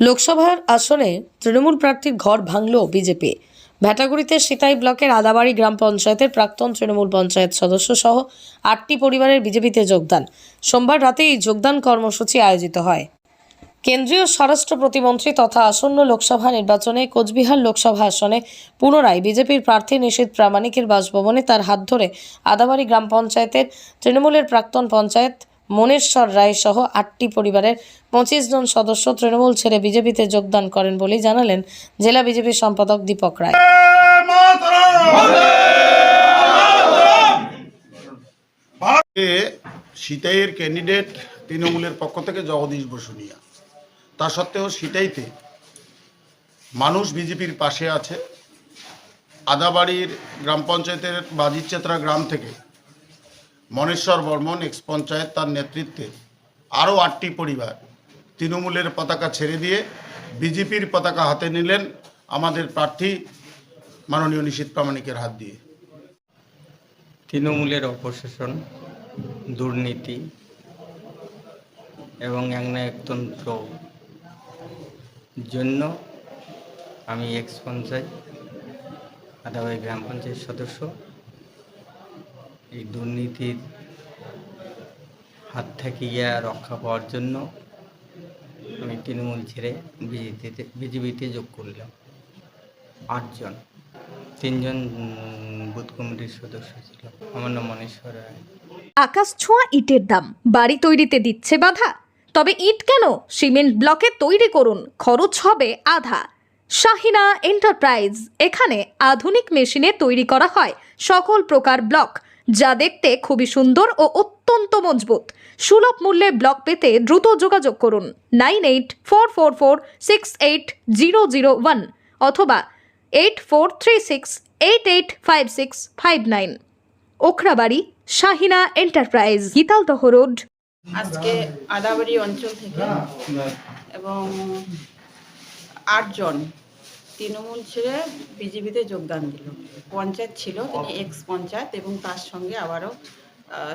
লোকসভার আসনে তৃণমূল প্রার্থীর ঘর ভাঙল বিজেপি। ভ্যাটাগুড়িতে সিতাই ব্লকের আদাবাড়ি গ্রাম পঞ্চায়েতের প্রাক্তন তৃণমূল পঞ্চায়েত সদস্য সহ আটটি পরিবারের বিজেপিতে যোগদান। সোমবার রাতে এই যোগদান কর্মসূচি আয়োজিত হয়। কেন্দ্রীয় স্বরাষ্ট্র প্রতিমন্ত্রী তথা আসন্ন লোকসভা নির্বাচনে কোচবিহার লোকসভা আসনে পুনরায় বিজেপির প্রার্থী নিশীথ প্রামাণিকের বাসভবনে তার হাত ধরে আদাবাড়ি গ্রাম পঞ্চায়েতের তৃণমূলের প্রাক্তন পঞ্চায়েত মনেশ্বর রায় সহ আটটি পরিবারের পঁচিশ জন সদস্য তৃণমূল ছেড়ে বিজেপিতে যোগদান করেন বলেই জানালেন জেলা বিজেপির সম্পাদক দীপক রায়। সিতাইয়ের ক্যান্ডিডেট তৃণমূলের পক্ষ থেকে জগদীশ বসুনিয়া। তা সত্ত্বেও সিতাইতে মানুষ বিজেপির পাশে আছে। আদাবাড়ির গ্রাম পঞ্চায়েতের বাজিরচেত্রা গ্রাম থেকে মনেশ্বর বর্মন এক্স পঞ্চায়েত, তার নেতৃত্বে আরও আটটি পরিবার তৃণমূলের পতাকা ছেড়ে দিয়ে বিজেপির পতাকা হাতে নিলেন আমাদের প্রার্থী মাননীয় নিশীথ প্রামাণিকের হাত দিয়ে। তৃণমূলের অপশাসন, দুর্নীতি এবং একনায়কতন্ত্র জন্য আমি এক্স পঞ্চায়েত আদাবাড়ি গ্রাম পঞ্চায়েত সদস্য এই দুর্নীতির হাত থেকে ইয়া রক্ষা পাওয়ার জন্য আমি তৃণমূল ছেড়ে বিজেপিতে বিজেপিতে যোগ করলাম। আটজন, তিনজন বুথ কমিটির সদস্য ছিল। আমার নাম মনেশ্বর আকাশ ছোঁয়া ইটের দাম, বাড়ি তৈরিতে দিচ্ছে বাধা। তবে ইট কেন? সিমেন্ট ব্লকে তৈরি করুন, খরচ হবে আধা। শাহিনা এন্টারপ্রাইজ, এখানে আধুনিক মেশিনে তৈরি করা হয় সকল প্রকার ব্লক। যা দেখতে খুবই সুন্দর ও অত্যন্ত মজবুত। সুলভ মূল্যে ব্লক পেতে দ্রুত যোগাযোগ করুন nine eight four four four six eight zero zero one অথবা eight four three six eight eight five six five nine. Okhrabari Shahina enterprise Gitaldaha road. আজকে আদাবাড়ি অঞ্চল থেকে এবং আটজন তৃণমূল ছেড়ে বিজেপিতে যোগদান দিল। পঞ্চায়েত ছিল তিনি এক্স পঞ্চায়েত এবং তার সঙ্গে আবারও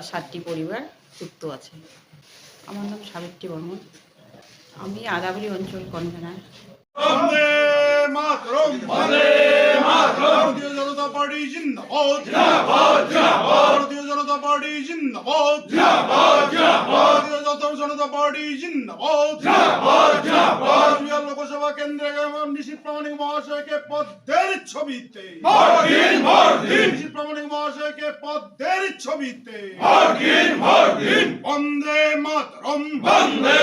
ষাটটি পরিবার যুক্ত আছে। আমার নাম সাবিত্রী বর্মন। আমি আদাবাড়ি অঞ্চল কনভেনার জনতা পার্টি জিন্দাবাদ। লোকসভা কেন্দ্রে এবং নিশীথ প্রামাণিক মহাশয়কে পদ্মের ছবিতে। ভরদিন প্রামাণিক মহাশয়কে পদ্মের ছবিতে। বন্দে মাতরম। বন্দে